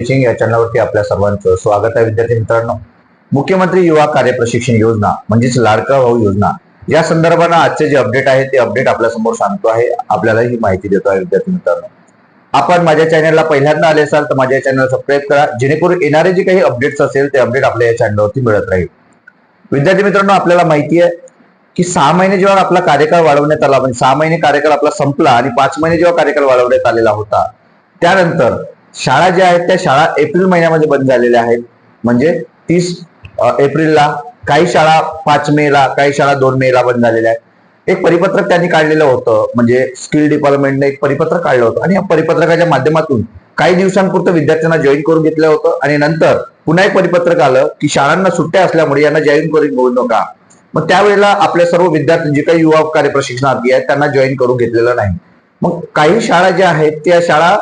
Teaching या चॅनलवरती आपल्या सर्वांचं स्वागत आहे विद्यार्थी मित्रांनो. मुख्यमंत्री युवा कार्य प्रशिक्षण योजना म्हणजेच लाडका भाऊ योजना या संदर्भानं आजचे जे अपडेट आहे ते अपडेट आपल्यासमोर सांगतो आहे. आपल्याला ही माहिती देतो आहे विद्यार्थी मित्रांनो. आपण माझ्या चॅनलला पहिल्यांदा आले असाल तर माझ्या चॅनल सबस्क्राईब करा. जेणेकरून येणारे जे काही अपडेट्स असेल ते अपडेट आपल्या या चॅनलवरती मिळत राहील. विद्यार्थी मित्रांनो आपल्याला माहिती आहे की सहा महिने जेव्हा आपला कार्यकाळ वाढवण्यात आला म्हणजे सहा महिने कार्यकाळ आपला संपला आणि पाच महिने जेव्हा कार्यकाळ वाढवण्यात आलेला होता त्यानंतर शाळा ज्या आहेत त्या शाळा एप्रिल महिन्यामध्ये बंद झालेल्या आहेत. म्हणजे तीस एप्रिलला काही शाळा पाच मे ला काही शाळा दोन मे ला बंद झालेल्या आहेत. एक परिपत्रक त्यांनी काढलेलं होतं. म्हणजे स्किल डिपार्टमेंटने एक परिपत्रक काढलं होतं. आणि या परिपत्रकाच्या माध्यमातून काही दिवसांपुरतं विद्यार्थ्यांना जॉईन करून घेतलं होतं. आणि नंतर पुन्हा एक परिपत्रक आलं की शाळांना सुट्ट्या असल्यामुळे यांना जॉईन करून घेऊ नका. मग त्यावेळेला आपल्या सर्व विद्यार्थी जे काही युवा कार्य प्रशिक्षणार्थी आहेत त्यांना जॉईन करून घेतलेलं नाही. मग काही शाळा ज्या आहेत त्या शाळा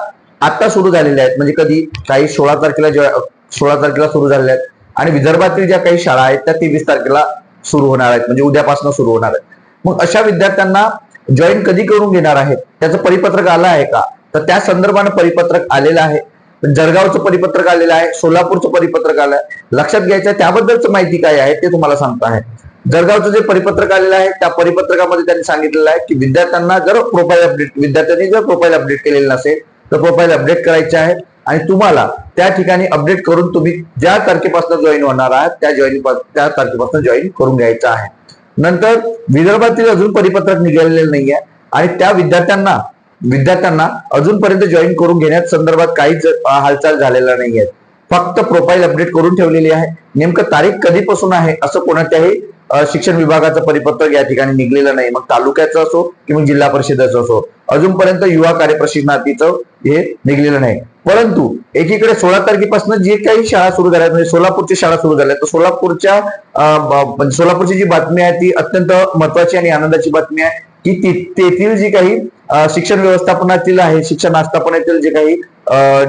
आता सुरू झालेल्या आहेत. म्हणजे कधी काही सोळा तारखेला जॉ- सोळा तारखेला सुरू झालेल्या आहेत. आणि विदर्भातील ज्या काही शाळा आहेत त्या तेवीस तारखेला सुरू होणार आहेत. म्हणजे उद्यापासून सुरू होणार आहेत. मग अशा विद्यार्थ्यांना जॉईन कधी करून घेणार आहेत? त्याचं परिपत्रक आलं आहे का? तर त्या संदर्भानं परिपत्रक आलेलं आहे. जळगावचं परिपत्रक आलेलं आहे. सोलापूरचं परिपत्रक आलं आहे. लक्षात घ्यायचं त्याबद्दलच माहिती काय आहे ते तुम्हाला सांगतो आहे. जळगावचं जे परिपत्रक आलेलं आहे त्या परिपत्रकामध्ये त्यांनी सांगितलेलं आहे की विद्यार्थ्यांना जर प्रोफाईल अपडेट विद्यार्थ्यांनी जर प्रोफाईल अपडेट केलेलं नसेल तर प्रोफाईल अपडेट करायचे आहे. आणि तुम्हाला त्या ठिकाणी अपडेट करून तुम्ही ज्या तारखेपासून जॉईन होणार आहात त्या जॉईन त्या तारखेपासून जॉईन करून घ्यायचं आहे. नंतर विदर्भातील अजून परिपत्रक निघालेलं आहे आणि त्या विद्यार्थ्यांना विद्यार्थ्यांना अजूनपर्यंत जॉईन करून घेण्यात संदर्भात काहीच हालचाल हालचाल नाही नाहीये. फक्त प्रोफाईल अपडेट करून ठेवलेली आहे. नेमकं तारीख कधीपासून आहे असं कोणत्याही शिक्षण विभागाचं परिपत्रक या ठिकाणी निघलेलं नाही. मग तालुक्याचं असो किंवा जिल्हा परिषदेचं असो अजूनपर्यंत युवा कार्यप्रशिक्षणार्थीचं हे निघलेलं नाही. परंतु एकीकडे सोळा तारखेपासून जे काही शाळा सुरू झाल्या म्हणजे सोलापूरची शाळा सुरू झाल्या तर सोलापूरच्या म्हणजे सोलापूरची जी बातमी आहे ती अत्यंत महत्वाची आणि आनंदाची बातमी आहे की ती- तेथील जी काही शिक्षण व्यवस्थापनातील आहे शिक्षण आस्थापनातील जे काही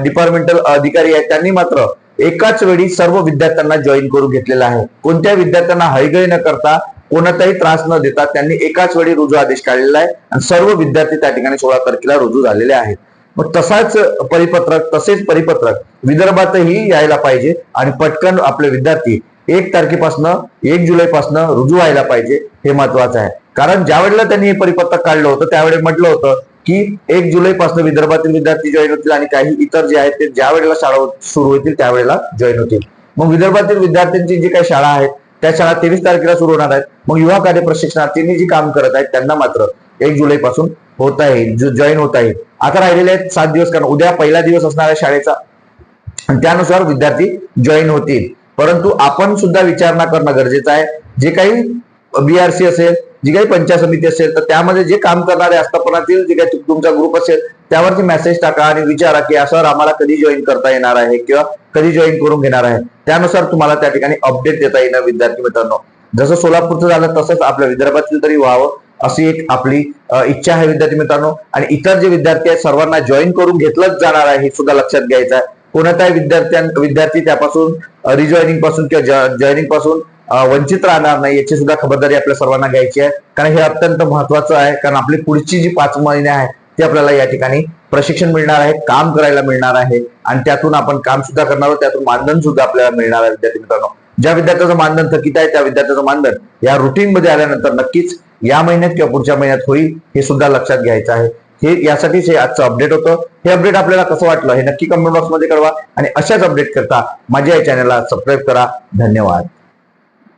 डिपार्टमेंटल अधिकारी आहेत त्यांनी मात्र एकाच वेळी सर्व विद्यार्थ्यांना जॉईन करून घेतलेला आहे. कोणत्या विद्यार्थ्यांना हयगय न करता कोणताही त्रास न देता त्यांनी एकाच वेळी रुजू आदेश काढलेला आहे आणि सर्व विद्यार्थी त्या ठिकाणी सोळा तारखेला रुजू झालेले आहेत. मग तसाच परिपत्रक तसेच परिपत्रक विदर्भातही यायला पाहिजे आणि पटकन आपले विद्यार्थी एक तारखेपासनं एक जुलैपासनं रुजू व्हायला पाहिजे हे महत्वाचं आहे. कारण ज्या वेळेला त्यांनी हे परिपत्रक काढलं होतं त्यावेळी म्हटलं होतं की एक जुलैपासून विदर्भातील विद्यार्थी जॉईन होतील आणि काही इतर जे आहेत ते ज्या वेळेला शाळा सुरू होतील त्यावेळेला जॉईन होतील. मग विदर्भातील विद्यार्थ्यांची जी काही शाळा आहेत त्या शाळा तेवीस तारखेला सुरू होणार आहेत. मग युवा कार्य प्रशिक्षणार्थींनी जी काम करत आहेत त्यांना मात्र एक जुलै पासून होत आहे जॉईन होत आहे. आता राहिलेले आहेत सात दिवस कारण उद्या पहिला दिवस असणार आहे शाळेचा. त्यानुसार विद्यार्थी जॉईन होतील. परंतु आपण सुद्धा विचारणा करणं गरजेचं आहे. जे काही बीआरसी असेल जी काही पंचायत समिती असेल तर त्यामध्ये जे काम करणारे आस्थापनातील जे काही तुमचा ग्रुप असेल त्यावरती मेसेज टाका आणि विचारा की सर आम्हाला कधी जॉईन करता येणार आहे किंवा कधी जॉईन करून घेणार आहे. त्यानुसार तुम्हाला त्या ठिकाणी अपडेट देता येणार विद्यार्थी मित्रांनो. जसं सोलापूरचं झालं तसंच आपल्या विदर्भातील तरी व्हावं अशी एक आपली इच्छा आहे विद्यार्थी मित्रांनो. आणि इतर जे विद्यार्थी आहेत सर्वांना जॉईन करून घेतलंच जाणार आहे हे सुद्धा लक्षात घ्यायचं आहे. कोणताही विद्यार्थ्यां विद्यार्थी त्यापासून रिजॉईनिंगपासून किंवा जॉईनिंगपासून वंचित राहणार नाही याची सुद्धा खबरदारी आपल्या सर्वांना घ्यायची आहे. कारण हे अत्यंत महत्वाचं आहे. कारण आपली पुढची जी पाच महिने आहे ते आपल्याला या ठिकाणी प्रशिक्षण मिळणार आहे काम करायला मिळणार आहे. आणि त्यातून आपण काम सुद्धा करणार आहोत त्यातून मानधन सुद्धा आपल्याला मिळणार आहे विद्यार्थी मित्रांनो. ज्या विद्यार्थ्याचं मानधन थकीत आहे त्या विद्यार्थ्याचं मानधन या रुटीन मध्ये आल्यानंतर नक्कीच या महिन्यात किंवा पुढच्या महिन्यात होईल हे सुद्धा लक्षात घ्यायचं आहे. हे यासाठीच हे आजचं अपडेट होतं. हे अपडेट आपल्याला कसं वाटलं हे नक्की कमेंट बॉक्समध्ये कळवा. आणि अशाच अपडेट करता माझ्या या चॅनलला सबस्क्राईब करा. धन्यवाद.